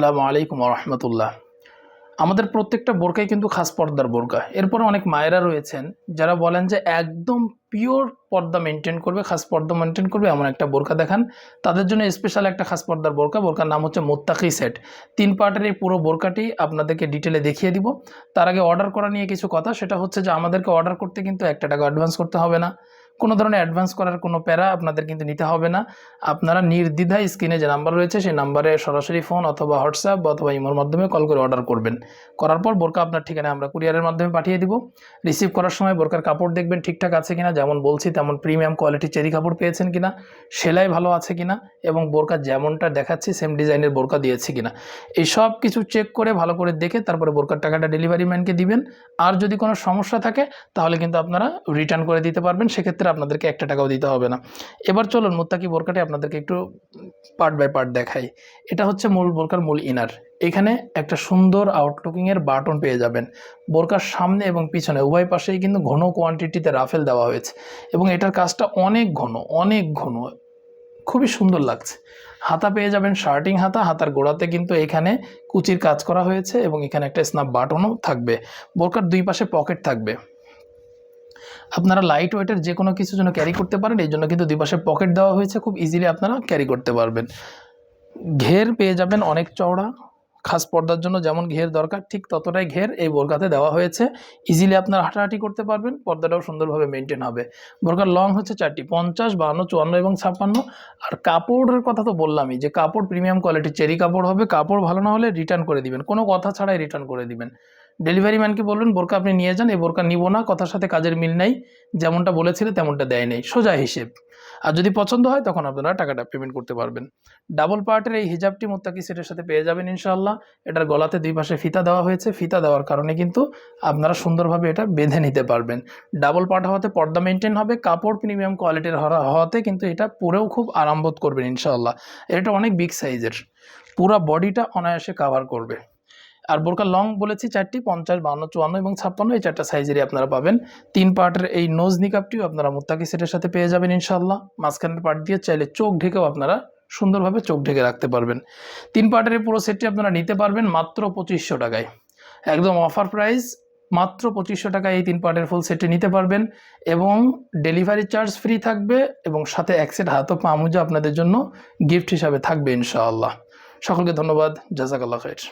আসসালামু আলাইকুম রহমতুল্লাহ। আমাদের প্রত্যেকটা বোরকাই কিন্তু খাস পর্দার বোরকা। এরপরে অনেক মায়েরা রয়েছেন যারা বলেন যে একদম পিওর পর্দা মেনটেন করবে, খাস পর্দা মেনটেন করবে এমন একটা বোরকা দেখান। তাদের জন্য স্পেশাল একটা খাস পর্দার বোরকা। বোরকার নাম হচ্ছে মোত্তাকি সেট। তিন পার্টের এই পুরো বোরকাটি আপনাদেরকে ডিটেলে দেখিয়ে দিব। তার আগে অর্ডার করা নিয়ে কিছু কথা। সেটা হচ্ছে যে আমাদেরকে অর্ডার করতে কিন্তু একটা টাকা অ্যাডভান্স করতে হবে না। কোনো ধরনের অ্যাডভান্স করার কোনো প্যারা আপনাদের কিন্তু নিতে হবে না। আপনারা নির্দ্বিধায় স্ক্রিনে যে নাম্বার রয়েছে, সেই নাম্বারে সরাসরি ফোন অথবা হোয়াটসঅ্যাপ অথবা ইমোর মাধ্যমে কল করে অর্ডার করবেন। করার পর বোরকা আপনার ঠিকানায় আমরা কুরিয়ারের মাধ্যমে পাঠিয়ে দিব। রিসিভ করার সময় বোরকার কাপড় দেখবেন ঠিকঠাক আছে কিনা, যেমন বলছি তেমন প্রিমিয়াম কোয়ালিটি চেরি কাপড় পেয়েছেন কিনা, সেলাই ভালো আছে কিনা এবং বোরকা যেমনটা দেখাচ্ছি সেম ডিজাইনের বোরকা দিয়েছি কিনা। এই সব কিছু চেক করে ভালো করে দেখে তারপরে বোরকার টাকাটা ডেলিভারি ম্যানকে দিবেন। আর যদি কোনো সমস্যা থাকে, তাহলে কিন্তু আপনারা রিটার্ন করে দিতে পারবেন। সেক্ষেত্রে আপনাদেরকে একটা টাকাও দিতে হবে না। এবার চলুন মুত্তাকি বোরকাটি আপনাদেরকে একটু পার্ট বাই পার্ট দেখাই। এটা হচ্ছে মূল বোরকার মূল ইনার এখানে একটা সুন্দর আউটলুকিংয়ের বাটন পেয়ে যাবেন। বোরকার সামনে এবং পিছনে, উভয় পাশেই কিন্তু ঘন কোয়ান্টিটিতে রাফেল দেওয়া হয়েছে। এবং এটার কাজটা অনেক ঘন অনেক ঘন। খুবই সুন্দর লাগছে। হাতা পেয়ে যাবেন শার্টিং হাতা। হাতার গোড়াতে কিন্তু এখানে কুচির কাজ করা হয়েছে এবং এখানে একটা স্ন্যাপ বাটনও থাকবে। বোরকার দুই পাশে পকেট থাকবে। আপনারা লাইট ওয়েটের যে কোনো কিছু জন্য ক্যারি করতে পারেন এই জন্য কিন্তু দুই পাশে পকেট দেওয়া হয়েছে, খুব ইজিলি আপনারা ক্যারি করতে পারবেন। ঘের পেয়ে যাবেন অনেক চওড়া, খাস পর্দার জন্য যেমন ঘের দরকার, ঠিক ততটাই ঘের এই বোরকাতে দেওয়া হয়েছে। ইজিলি আপনারা হাঁটাহাঁটি করতে পারবেন, পর্দাটাও সুন্দরভাবে মেনটেন হবে। বোরকার লং হচ্ছে চারটি, পঞ্চাশ, বাহান্ন, চুয়ান্ন এবং ছাপ্পান্ন। আর কাপড়ের কথা তো বললামই, যে কাপড় প্রিমিয়াম কোয়ালিটির চেরি কাপড় হবে, কাপড় ভালো না হলে রিটার্ন করে দিবেন, কোনো কথা ছাড়াই রিটার্ন করে দিবেন। ডেলিভারি ম্যানকে বলবেন বোরকা আপনি নিয়ে যান, এই বোরকা নিব না, কথার সাথে কাজের মিল নাই, যেমনটা বলেছিলে তেমনটা দেয় নেই, সোজা হিসেব। আর যদি পছন্দ হয়, তখন আপনারা টাকাটা পেমেন্ট করতে পারবেন। ডাবল পার্টের এই হিজাবটি মোত্তাকি সেটের সাথে পেয়ে যাবেন ইনশাল্লাহ এটার গলাতে দুই পাশে ফিতা দেওয়া হয়েছে, ফিতা দেওয়ার কারণে কিন্তু আপনারা সুন্দরভাবে এটা বেঁধে নিতে পারবেন। ডাবল পার্ট হওয়াতে পর্দা মেনটেন হবে, কাপড় প্রিমিয়াম কোয়ালিটির হওয়া- হওয়াতে কিন্তু এটা পরেও খুব আরামবোধ করবেন ইনশাল্লাহ এটা অনেক বিগ সাইজের পুরো বডিটা অনায়াসে কাভার করবে। আর বোরকা লং বলেছি চারটি, পঞ্চাশ বান্ন চুয়ান্ন এবং ছাপ্পান্ন, এই চারটা সাইজেরই আপনারা পাবেন। তিন পার্টের এই নোজ নিকাপটিও আপনারা মুত্তাকি সেটের সাথে পেয়ে যাবেন ইনশাল্লাহ মাঝখানের পার্ট দিয়ে চাইলে চোখ ঢেকেও আপনারা সুন্দরভাবে চোখ ঢেকে রাখতে পারবেন। তিন পার্টের এই পুরো সেটটি আপনারা নিতে পারবেন মাত্র পঁচিশশো টাকায়। একদম অফার প্রাইস মাত্র পঁচিশশো টাকায় এই তিন পার্টের ফুল সেটটি নিতে পারবেন এবং ডেলিভারি চার্জ ফ্রি থাকবে এবং সাথে এক সেট হাত পা আমুজা আপনাদের জন্য গিফট হিসাবে থাকবে ইনশাআল্লাহ। সকলকে ধন্যবাদ। জাজাকাল্লাহ খের